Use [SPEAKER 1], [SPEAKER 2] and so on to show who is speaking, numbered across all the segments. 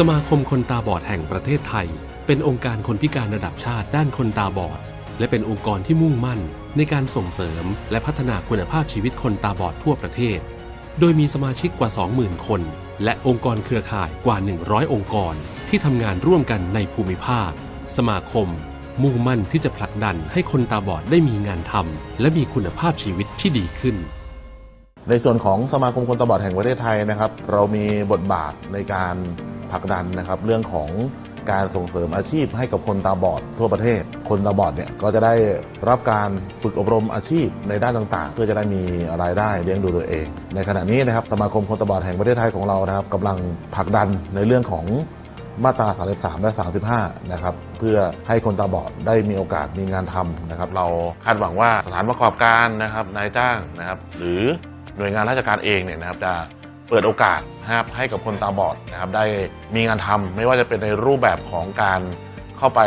[SPEAKER 1] สมาคมคนตาบอดแห่งประเทศไทย เป็นองค์การคนพิการระดับชาติด้านคนตาบอด และเป็นองค์กรที่มุ่งมั่น ในการส่งเสริม และพัฒนาคุณภาพชีวิตคนตาบอดทั่วประเทศ โดยมีสมาชิกกว่า 20,000 คน และองค์กรเครือข่ายกว่า 100 องค์กร ที่ทำงานร่วมกันในภูมิภาค สมาคม มุ่งมั่นที่จะผลักดันให้คนตาบอดได้มีงานทำและมีคุณภาพชีวิตที่ดีขึ้น
[SPEAKER 2] ในส่วนของสมาคมคนตาบอดแห่งประเทศไทยนะครับ เรามีบทบาทในการ ผลักดันนะครับเรื่องของการส่งเสริมอาชีพให้กับคนตาบอดทั่วประเทศ คนตาบอดเนี่ยก็จะได้รับการฝึกอบรมอาชีพในด้านต่างๆ เพื่อจะได้มีรายได้เลี้ยงดูตัวเอง ในขณะนี้นะครับสมาคมคนตาบอดแห่งประเทศไทยของเรานะครับกำลังผลักดันในเรื่องของมาตรา 33 และ 35 นะครับ เพื่อให้คนตาบอดได้มีโอกาสมีงานทำนะครับ เราคาดหวังว่าสถานประกอบการนะครับนายจ้างนะครับ หรือหน่วยงานราชการเองเนี่ยนะครับจะ เปิดโอกาสนะครับให้กับคนตาบอดนะครับได้มีงานทำไม่ว่าจะเป็นในรูปแบบของการเข้าไป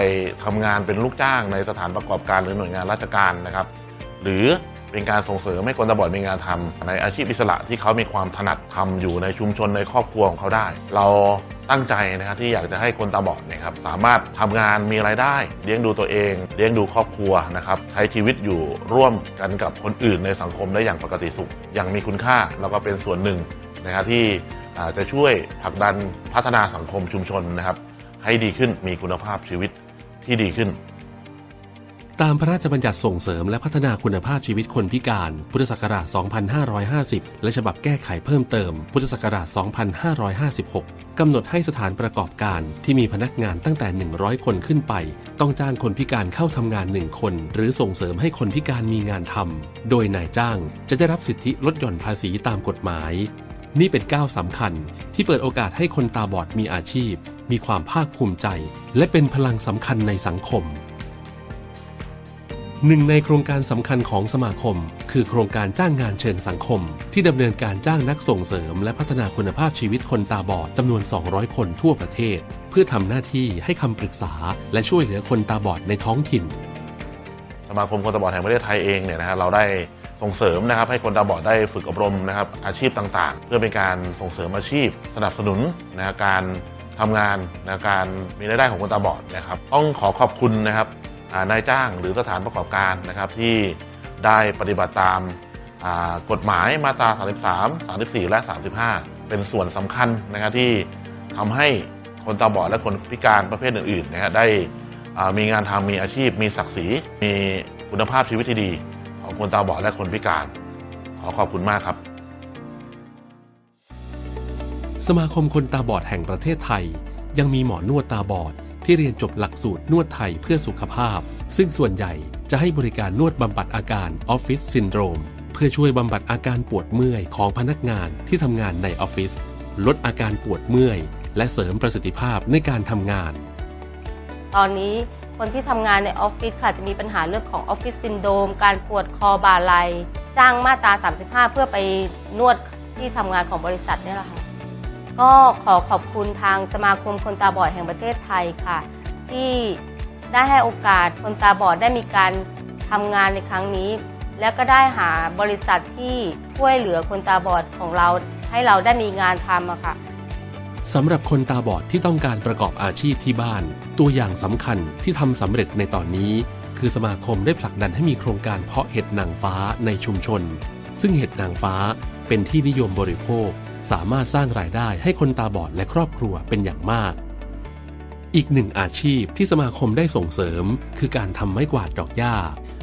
[SPEAKER 2] ทำงานเป็นลูกจ้างในสถานประกอบการหรือหน่วยงานราชการนะครับ หรือเป็นการส่งเสริมให้คนตาบอดมีงานทำในอาชีพอิสระที่เขามีความถนัดทำอยู่ในชุมชนในครอบครัวของเขาได้ เราตั้งใจนะครับที่อยากจะให้คนตาบอดเนี่ยครับสามารถทำงานมีรายได้ เลี้ยงดูตัวเอง เลี้ยงดูครอบครัวนะครับใช้ชีวิตอยู่ร่วมกันกับคนอื่นในสังคมได้อย่างปกติสุขอย่างมีคุณค่าแล้วก็เป็นส่วนหนึ่ง นะครับที่จะช่วยผลักดันพัฒนาสังคมชุมชนนะครับ ให้ดีขึ้นมีคุณภาพชีวิตที่ดีขึ้น
[SPEAKER 1] ตามพระราชบัญญัติส่งเสริมและพัฒนาคุณภาพชีวิตคนพิการ พุทธศักราช 2550 และฉบับแก้ไขเพิ่มเติม พุทธศักราช 2556 กำหนดให้สถานประกอบการที่มีพนักงานตั้งแต่ 100 คนขึ้นไป ต้องจ้างคนพิการเข้าทำงาน 1 คน หรือส่งเสริมให้คนพิการมีงานทำ โดยนายจ้างจะได้รับสิทธิลดหย่อนภาษีตามกฎหมาย นี่เป็นก้าวสำคัญที่เปิดโอกาสให้คนตาบอดมีอาชีพ มีความภาคภูมิใจ และเป็นพลังสำคัญในสังคม หนึ่งในโครงการสำคัญของสมาคม คือโครงการจ้างงานเชิงสังคม ที่ดำเนินการจ้างนักส่งเสริม และพัฒนาคุณภาพชีวิตคนตาบอดจำนวน 200 คนทั่วประเทศ เพื่อทำหน้าที่ให้คำปรึกษา และช่วยเหลือคนตาบอดในท้องถิ่น
[SPEAKER 2] สมาคมคนตาบอดแห่งประเทศไทยเองเนี่ยนะฮะเราได้ ส่งเสริมนะครับให้คนตาบอดได้ฝึกอบรมนะครับอาชีพต่างๆ เพื่อเป็นการส่งเสริมอาชีพ สนับสนุนนะฮะการทำงานนะการมีรายได้ของคนตาบอดนะครับต้องขอขอบคุณนะครับนายจ้างหรือสถานประกอบการนะครับที่ได้ปฏิบัติตามกฎหมายมาตรา 33 34 และ 35 เป็นส่วนสำคัญนะครับที่ทำให้คนตาบอดและคนพิการประเภทอื่นๆนะฮะได้มีงานทำมีอาชีพ มีศักดิ์ศรี มีคุณภาพชีวิตที่ดี ของคนตาบอดและคนพิการ ขอขอบคุณมากครับ
[SPEAKER 1] สมาคมคนตาบอดแห่งประเทศไทย ยังมีหมอนวดตาบอดที่เรียนจบหลักสูตรนวดไทยเพื่อสุขภาพ ซึ่งส่วนใหญ่จะให้บริการนวดบำบัดอาการออฟฟิศซินโดรม เพื่อช่วยบำบัดอาการปวดเมื่อยของพนักงานที่ทำงานในออฟฟิศลดอาการปวดเมื่อย และเสริมประสิทธิภาพในการทำงาน
[SPEAKER 3] ตอนนี้ คนที่ทำงานในออฟฟิศค่ะจะมีปัญหาเรื่องของออฟฟิศซินโดมการปวดคอบ่าไหลจ้างมาตรา 35 เพื่อไปนวดที่ทำงานของบริษัทนี่แหละค่ะก็ขอขอบคุณทางสมาคมคนตาบอดแห่งประเทศไทยค่ะ ที่ได้ให้โอกาสคนตาบอดได้มีการทำงานในครั้งนี้ แล้วก็ได้หาบริษัทที่ช่วยเหลือคนตาบอดของเราให้เราได้มีงานทำอะค่ะ
[SPEAKER 1] สำหรับคนตาบอดที่ต้องการประกอบอาชีพที่บ้าน ตัวอย่างสำคัญที่ทำสำเร็จในตอนนี้ คือสมาคมได้ผลักดันให้มีโครงการเพาะเห็ดนางฟ้าในชุมชน ซึ่งเห็ดนางฟ้าเป็นที่นิยมบริโภค สามารถสร้างรายได้ให้คนตาบอดและครอบครัวเป็นอย่างมาก อีกหนึ่งอาชีพที่สมาคมได้ส่งเสริม คือการทำไม้กวาดดอกหญ้า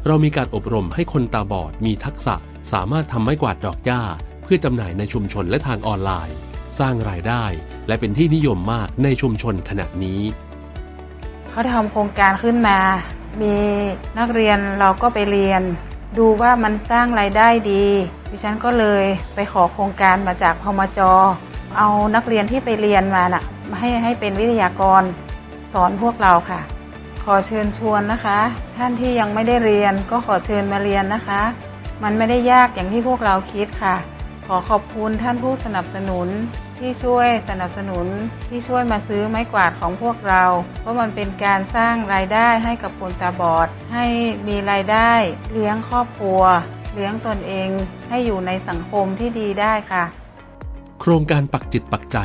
[SPEAKER 1] เรามีการอบรมให้คนตาบอดมีทักษะ สามารถทำไม้กวาดดอกหญ้า เพื่อจำหน่ายในชุมชนและทางออนไลน์ สร้างรายได้ และเป็นที่นิยมมากในชุมชนขณะนี้
[SPEAKER 4] เขาทำโครงการขึ้นมา มีนักเรียนเราก็ไปเรียน ดูว่ามันสร้างรายได้ดีดิฉันก็เลยไปขอโครงการมาจากพมจเอานักเรียนที่ไปเรียนมาน่ะมาให้ให้เป็นวิทยากรสอนพวกเราค่ะ ขอเชิญชวนนะคะ ท่านที่ยังไม่ได้เรียนก็ขอเชิญมาเรียนนะคะ มันไม่ได้ยากอย่างที่พวกเราคิดค่ะ ขอขอบคุณท่านผู้สนับสนุน ที่ช่วยสนับสนุนที่ช่วยมาซื้อไม้กวาดของพวกเรา เพราะมันเป็นการสร้างรายได้ให้กับคนตาบอด ให้มีรายได้เลี้ยงครอบครัว เลี้ยงตนเองให้อยู่ในสังคมที่ดีได้ค่ะ
[SPEAKER 1] โครงการปักจิตปักใจ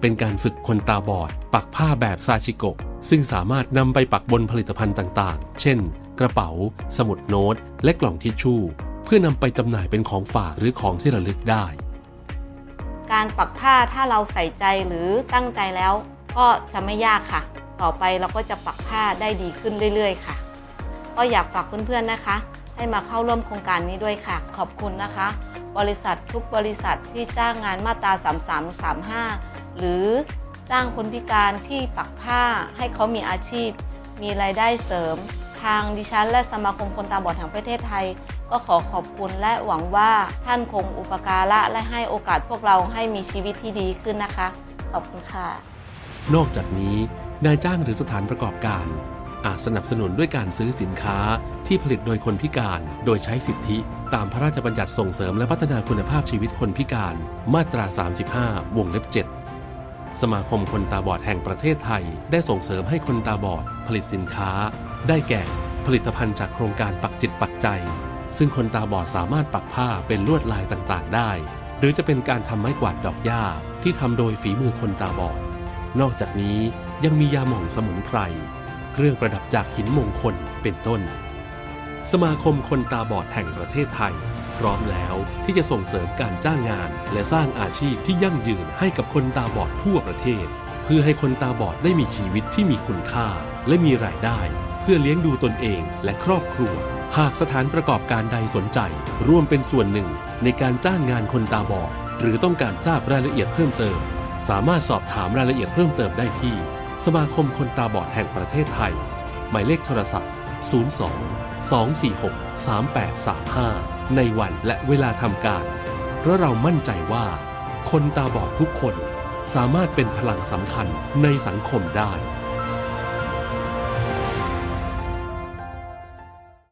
[SPEAKER 1] เป็นการฝึกคนตาบอด ปักผ้าแบบซาชิโกะซึ่งสามารถนำไปปักบนผลิตภัณฑ์ต่างๆ เช่น กระเป๋า สมุดโน้ต และกล่องทิชชู่ เพื่อนำไปจำหน่ายเป็นของฝากหรือของที่ระลึกได้
[SPEAKER 5] การปักผ้าถ้าเราใส่ใจหรือตั้งใจแล้วก็จะไม่ยากค่ะ ต่อไปเราก็จะปักผ้าได้ดีขึ้นเรื่อยๆ ค่ะ ก็อยากฝากเพื่อนๆนะคะ ให้มาเข้าร่วมโครงการนี้ด้วยค่ะ ขอบคุณนะคะ บริษัททุกบริษัทที่จ้างงานมาตรา3335 หรือจ้างคนพิการที่ปักผ้าให้เขามีอาชีพ มีรายได้เสริม ทางดิฉันและสมาคมคนตาบอดแห่งประเทศไทย ก็ขอขอบคุณและหวังว่าท่านคงอุปการะและให้โอกาสพวกเราให้มีชีวิตที่ดีขึ้นนะคะ ขอบคุณค่ะ
[SPEAKER 1] นอกจากนี้ นายจ้างหรือสถานประกอบการ อาจสนับสนุนด้วยการซื้อสินค้าที่ผลิตโดยคนพิการ โดยใช้สิทธิตามพระราชบัญญัติส่งเสริมและพัฒนาคุณภาพชีวิตคนพิการ มาตรา 35 วงเล็บ 7สมาคมคนตาบอดแห่งประเทศไทย ได้ส่งเสริมให้คนตาบอด ผลิตสินค้า ได้แก่ ผลิตภัณฑ์จากโครงการปักจิตปักใจ ซึ่งคนตาบอดสามารถปักผ้าเป็นลวดลายต่างๆ ได้ หรือจะเป็นการทำไม้กวาดดอกหญ้าที่ทำโดยฝีมือคนตาบอด นอกจากนี้ยังมียาหม่องสมุนไพร เครื่องประดับจากหินมงคลเป็นต้น สมาคมคนตาบอดแห่งประเทศไทย พร้อมแล้วที่จะส่งเสริมการจ้างงาน และสร้างอาชีพที่ยั่งยืนให้กับคนตาบอดทั่วประเทศ เพื่อให้คนตาบอดได้มีชีวิตที่มีคุณค่า และมีรายได้ เพื่อเลี้ยงดูตนเองและครอบครัว หากสถานประกอบการใดสนใจ ร่วมเป็นส่วนหนึ่งในการจ้างงานคนตาบอด หรือต้องการทราบรายละเอียดเพิ่มเติม สามารถสอบถามรายละเอียดเพิ่มเติมได้ที่ สมาคมคนตาบอดแห่งประเทศไทย หมายเลขโทรศัพท์ 02 246 3835 ในวันและเวลาทำการ เพราะเรามั่นใจว่า คนตาบอดทุกคนสามารถเป็นพลังสำคัญในสังคมได้